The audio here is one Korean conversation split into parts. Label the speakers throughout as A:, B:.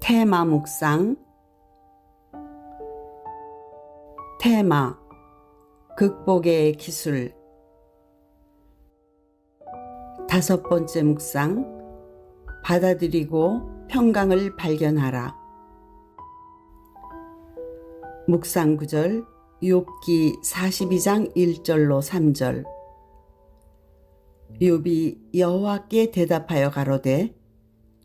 A: 테마 묵상. 테마 극복의 기술. 다섯 번째 묵상 받아들이고 평강을 발견하라. 묵상 구절 욥기 42장 1절로 3절. 욥이 여호와께 대답하여 가로되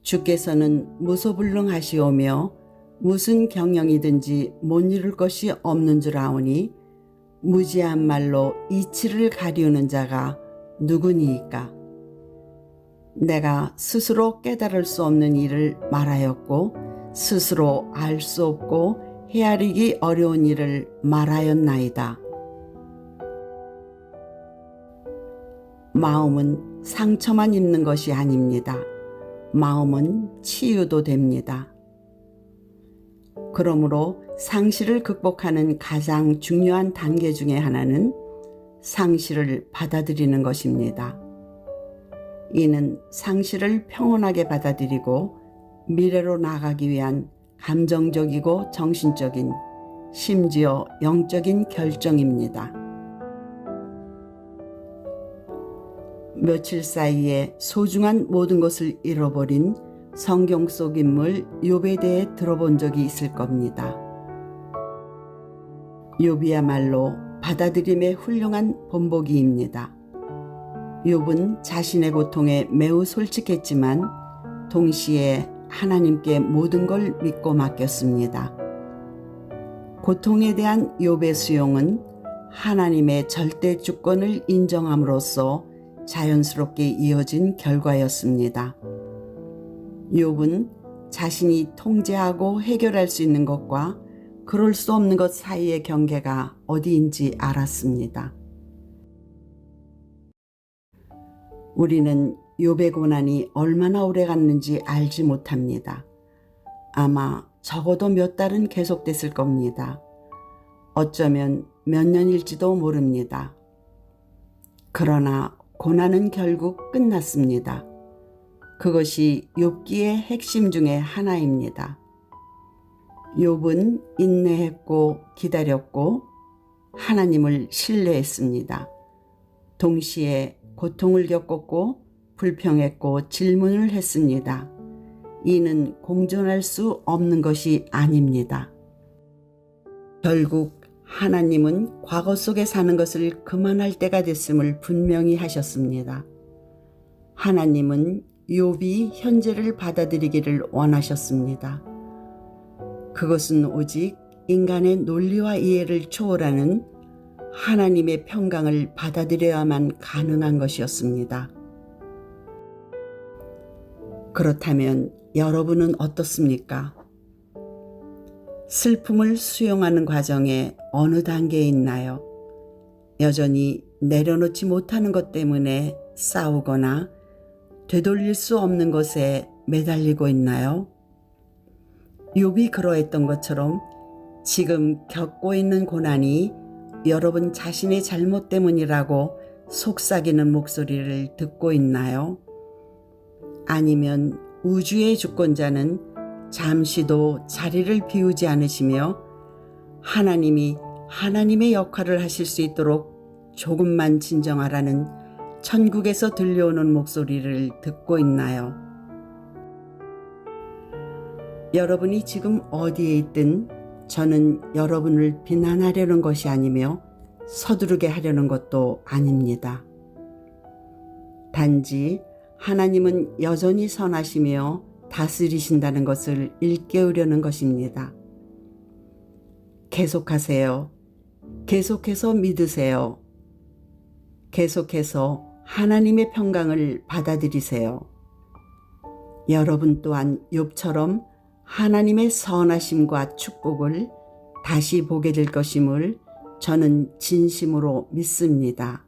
A: 주께서는 무소불능하시오며 무슨 경영이든지 못 이룰 것이 없는 줄 아오니 무지한 말로 이치를 가리우는 자가 누구니이까 내가 스스로 깨달을 수 없는 일을 말하였고 스스로 알 수 없고 헤아리기 어려운 일을 말하였나이다. 마음은 상처만 입는 것이 아닙니다. 마음은 치유도 됩니다. 그러므로 상실을 극복하는 가장 중요한 단계 중의 하나는 상실을 받아들이는 것입니다. 이는 상실을 평온하게 받아들이고 미래로 나아가기 위한 감정적이고 정신적인 심지어 영적인 결정입니다. 며칠 사이에 소중한 모든 것을 잃어버린 성경 속 인물 욥에 대해 들어본 적이 있을 겁니다. 욥이야말로 받아들임의 훌륭한 본보기입니다. 욥은 자신의 고통에 매우 솔직했지만 동시에 하나님께 모든 걸 믿고 맡겼습니다. 고통에 대한 욥의 수용은 하나님의 절대 주권을 인정함으로써 자연스럽게 이어진 결과였습니다. 욥은 자신이 통제하고 해결할 수 있는 것과 그럴 수 없는 것 사이의 경계가 어디인지 알았습니다. 우리는 욥의 고난이 얼마나 오래 갔는지 알지 못합니다. 아마 적어도 몇 달은 계속됐을 겁니다. 어쩌면 몇 년일지도 모릅니다. 그러나 고난은 결국 끝났습니다. 그것이 욥기의 핵심 중의 하나입니다. 욥은 인내했고 기다렸고 하나님을 신뢰했습니다. 동시에 고통을 겪었고 불평했고 질문을 했습니다. 이는 공존할 수 없는 것이 아닙니다. 결국 하나님은 과거 속에 사는 것을 그만할 때가 됐음을 분명히 하셨습니다. 하나님은 욥이 현재를 받아들이기를 원하셨습니다. 그것은 오직 인간의 논리와 이해를 초월하는 하나님의 평강을 받아들여야만 가능한 것이었습니다. 그렇다면 여러분은 어떻습니까? 슬픔을 수용하는 과정에 어느 단계에 있나요? 여전히 내려놓지 못하는 것 때문에 싸우거나 되돌릴 수 없는 것에 매달리고 있나요? 욥이 그러했던 것처럼 지금 겪고 있는 고난이 여러분 자신의 잘못 때문이라고 속삭이는 목소리를 듣고 있나요? 아니면 우주의 주권자는 잠시도 자리를 비우지 않으시며 하나님이 하나님의 역할을 하실 수 있도록 조금만 진정하라는 천국에서 들려오는 목소리를 듣고 있나요? 여러분이 지금 어디에 있든 저는 여러분을 비난하려는 것이 아니며 서두르게 하려는 것도 아닙니다. 단지 하나님은 여전히 선하시며 다스리신다는 것을 일깨우려는 것입니다. 계속하세요. 계속해서 믿으세요. 계속해서 하나님의 평강을 받아들이세요. 여러분 또한 욥처럼 하나님의 선하심과 축복을 다시 보게 될 것임을 저는 진심으로 믿습니다.